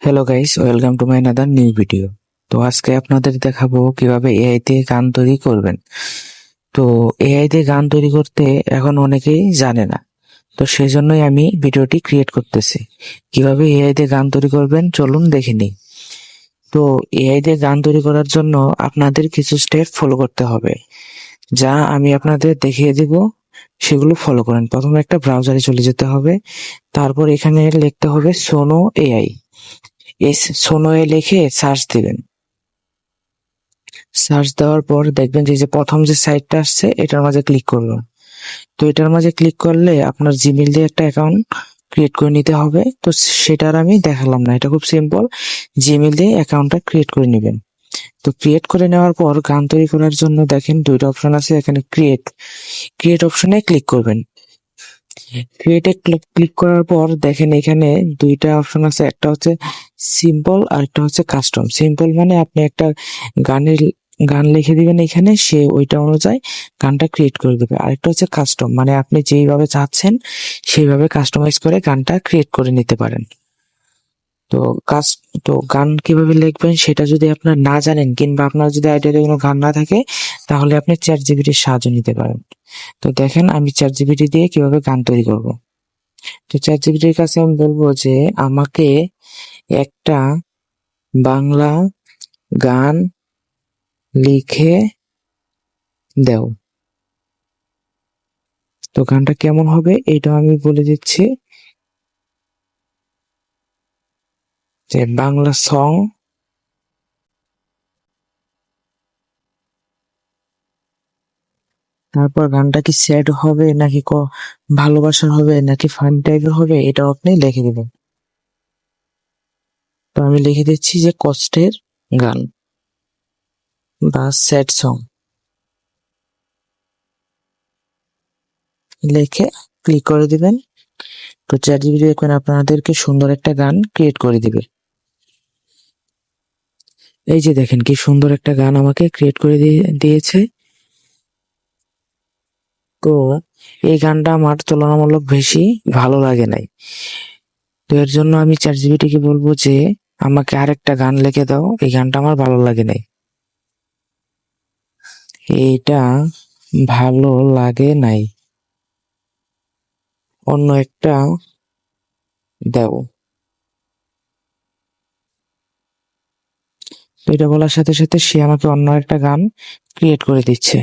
Hello guys welcome to my another new video তো আজকে আপনাদের দেখাবো কীভাবে এআই তে গান তৈরি করবেন। তো এআই তে গান তৈরি করতে এখন অনেকেই জানে না। তো সেই জন্যই আমি ভিডিওটি ক্রিয়েট করতেছি। কীভাবে এআই তে গান তৈরি করবেন চলুন দেখে নিই। তো এআই তে গান তৈরি করার জন্য আপনাদের কিছু স্টেপ ফলো করতে হবে। যা আমি আপনাদের দেখিয়ে দিব, সেগুলো ফলো করেন। প্রথমে একটা ব্রাউজারে চলে যেতে হবে। তারপর এখানে লিখতে হবে সোনো এআই এই সোনোয়ে লিখে সার্চ দিবেন। সার্চ দেওয়ার পর দেখবেন যে প্রথম যে সাইটটা আসছে, এটার মাঝে ক্লিক করবেন তো এটার মাঝে ক্লিক করলে আপনার জিমেল দিয়ে একটা অ্যাকাউন্ট ক্রিয়েট করে নিতে হবে। তো সেটার আমি দেখালাম না, এটা খুব সিম্পল জিমেল দিয়ে অ্যাকাউন্টটা ক্রিয়েট করে নেবেন। তো ক্রিয়েট করে নেওয়ার পর গান তৈরি করার জন্য দেখেন দুইটা অপশন আছে, এখানে ক্রিয়েট ক্রিয়েট অপশনে ক্লিক করবেন। ক্রিয়েটে ক্লিক করার পর দেখেন এখানে দুইটা অপশন আছে, একটা হচ্ছে সিম্পল আর একটা হচ্ছে কাস্টম সিম্পল মানে আপনি একটা গানের, গান লিখে দিবেন এখানে, সে ওইটা অনুযায়ী গানটা ক্রিয়েট করে দেবে। আরেকটা হচ্ছে কাস্টম মানে আপনি যেইভাবে চাচ্ছেন, সেইভাবে কাস্টমাইজ করে গানটা ক্রিয়েট করে নিতে পারেন। তো কাজ তো গান কীভাবে লিখবেন সেটা যদি আপনার না জানেন কিংবা আপনার যদি আইডিয়াতে কোনো গান না থাকে, তাহলে আপনি চ্যাট জিবিটির সাহায্য নিতে পারেন। তো দেখেন আমি চ্যাট জিবিটি দিয়ে কীভাবে গান তৈরি করব। তো চ্যাট জিবিটির কাছে আমি বলব যে আমাকে একটা বাংলা গান লিখে দাও। তো গানটা কেমন হবে এটা আমি বলে দিচ্ছি। যে বাংলা সং তারপর গানটা কি স্যাড হবে নাকি ভালোবাসার হবে নাকি ফান টাইপের হবে এটাও আপনি লিখে দিবেন। তো আমি লিখে দিচ্ছি যে কষ্টের গান বা স্যাড সং। লিখে ক্লিক করে দিবেন। তো চ্যাট জিপিটি দেখবেন আপনাদেরকে সুন্দর একটা গান ক্রিয়েট করে দিবে। এই যে দেখেন কি সুন্দর একটা গান আমাকে ক্রিয়েট করে দিয়ে- দিয়েছে। তো এই গানটা আমার তুলনামূলক বেশি ভালো লাগে নাই। তো এর জন্য আমি চ্যাট জিপিটিকে বলব যে আমাকে আরেকটা গান লিখে দাও, এই গানটা আমার ভালো লাগে নাই। এইটা ভালো লাগে নাই। অন্য একটা দাও। এটা বলার সাথে সাথে সে আমাকে অন্য একটা গান ক্রিয়েট করে দিচ্ছে।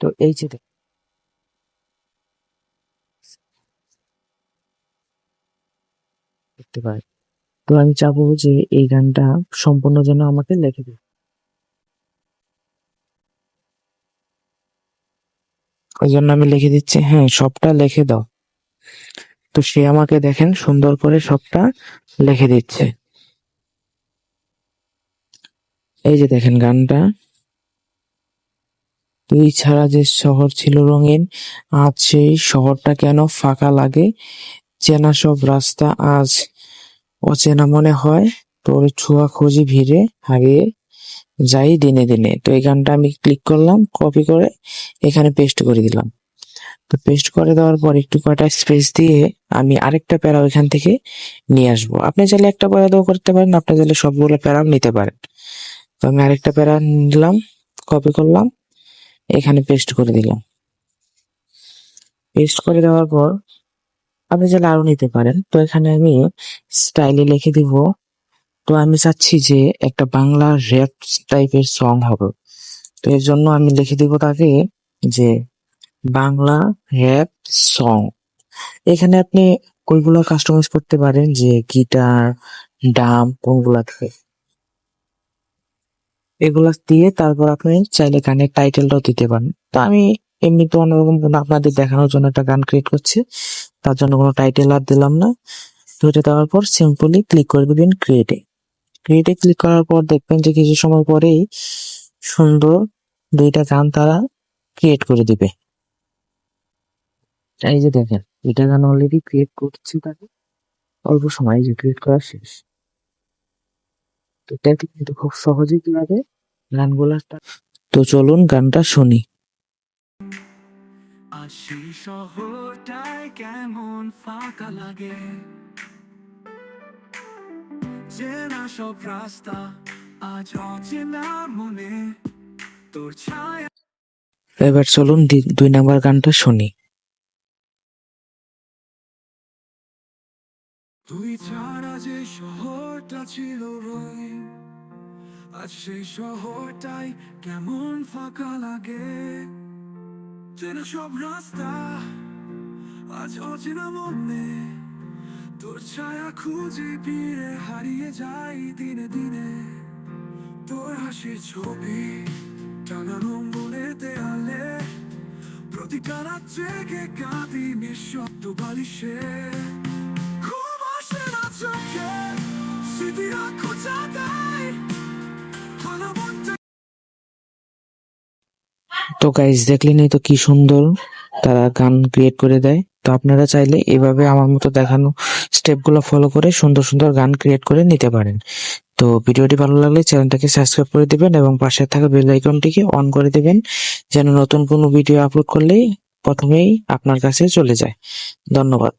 তো এই যে দেখতে পারেন তো আমি চাবো যে এই গানটা সম্পূর্ণ যেন আমাকে লিখে দিই ওই জন্য আমি লিখে দিচ্ছি হ্যাঁ সবটা লিখে দাও। তো সে আমাকে দেখেন সুন্দর করে সবটা লিখে দিচ্ছে। এই যে দেখেন গানটা। তুই ছাড়া যে শহর ছিল রঙিন, আজ সেই শহরটা কেন ফাঁকা লাগে? চেনা সব রাস্তা আজ অচেনা মনে হয়, তোর ছোঁয়া খুঁজি ভিড়ে হারিয়ে যাই দিনে দিনে। তো এই গানটা আমি ক্লিক করলাম কপি করে এখানে পেস্ট করে দিলাম। তো পেস্ট করে দেওয়ার পর একটু কয়টা স্পেস দিয়ে আমি আরেকটা প্যারা ওইখান থেকে নিয়ে আসব। আপনি চাইলে একটা প্যারা দিয়েও করতে পারেন, আপনি চাইলে সবগুলো প্যারাও নিতে পারেন। তো আমি আরেকটা প্যারা নিলাম কপি করলাম, এখানে পেস্ট করে দিলাম। পেস্ট করে দেওয়ার পর আপনি চাইলে আরও নিতে পারেন। তো এখানে আমি স্টাইলে লিখে দিব। তো আমি চাচ্ছি যে একটা বাংলা র্যাপ টাইপের সং হবে। তো এর জন্য আমি লিখে দিব তাকে যে বাংলা র্যাপ সং এখানে আপনি ওইগুলো কাস্টমাইজ করতে পারেন? যে গিটার ডাম কোনগুলা থাকে। এগুলা দিয়ে তারপর আপনি চাইলে গানের টাইটেলটাও দিতে পারেন। তো আমি এমনি তো অন্যরকম আপনাদের দেখানোর জন্য একটা গান ক্রিয়েট করছি। তার জন্য কোনো টাইটেল আর দিলাম না। এটা দেওয়ার পর সিম্পলি ক্লিক করে দিবেন ক্রিয়েটে ক্রিয়েটে ক্লিক করার পর দেখবেন যে কিছু সময় পরেই সুন্দর দুইটা গান তারা ক্রিয়েট করে দিবে। এই যে দেখেন, দুইটা গান অলরেডি ক্রিয়েট করছি তাকে অল্প সময় যে ক্রিয়েট করা শেষ। তো দেখেন কিন্তু খুব সহজেই কীভাবে গানগুলা তো চলুন গানটা শুনি। শহরটায় কেমন ফাঁকা লাগে? চেনা সব রাস্তা আজ অচেনা মনে। তোর ছায়া এবার চলুন দুই নাম্বার গানটা শুনি। তুই ছাড়া যে শহরটা ছিল রঙিন আজ সেই শহরটাই কেমন ফাঁকা লাগে? চেনা সব রাস্তা, আজ অচেনা মনে। তোর ছায়া খুঁজে ফিরে হারিয়ে যাই দিনে দিনে। তোর হাসির ছবি টানানো মনে দেয়ালে প্রতিটা রাত জেগে কাঁদি নিঃশব্দ বালিশে। তো গাইজ দেখলেনই তো কি সুন্দর তারা গান ক্রিয়েট করে দেয়। তো আপনারা চাইলে এভাবে আমার মতো দেখানো স্টেপগুলো ফলো করে সুন্দর সুন্দর গান ক্রিয়েট করে নিতে পারেন। তো ভিডিওটি ভালো লাগলে চ্যানেলটাকে সাবস্ক্রাইব করে দিবেন এবং পাশে থাকা বেল আইকনটিকে অন করে দিবেন, যেন নতুন কোনো ভিডিও আপলোড করলেই প্রথমেই আপনার কাছে চলে যায়। ধন্যবাদ।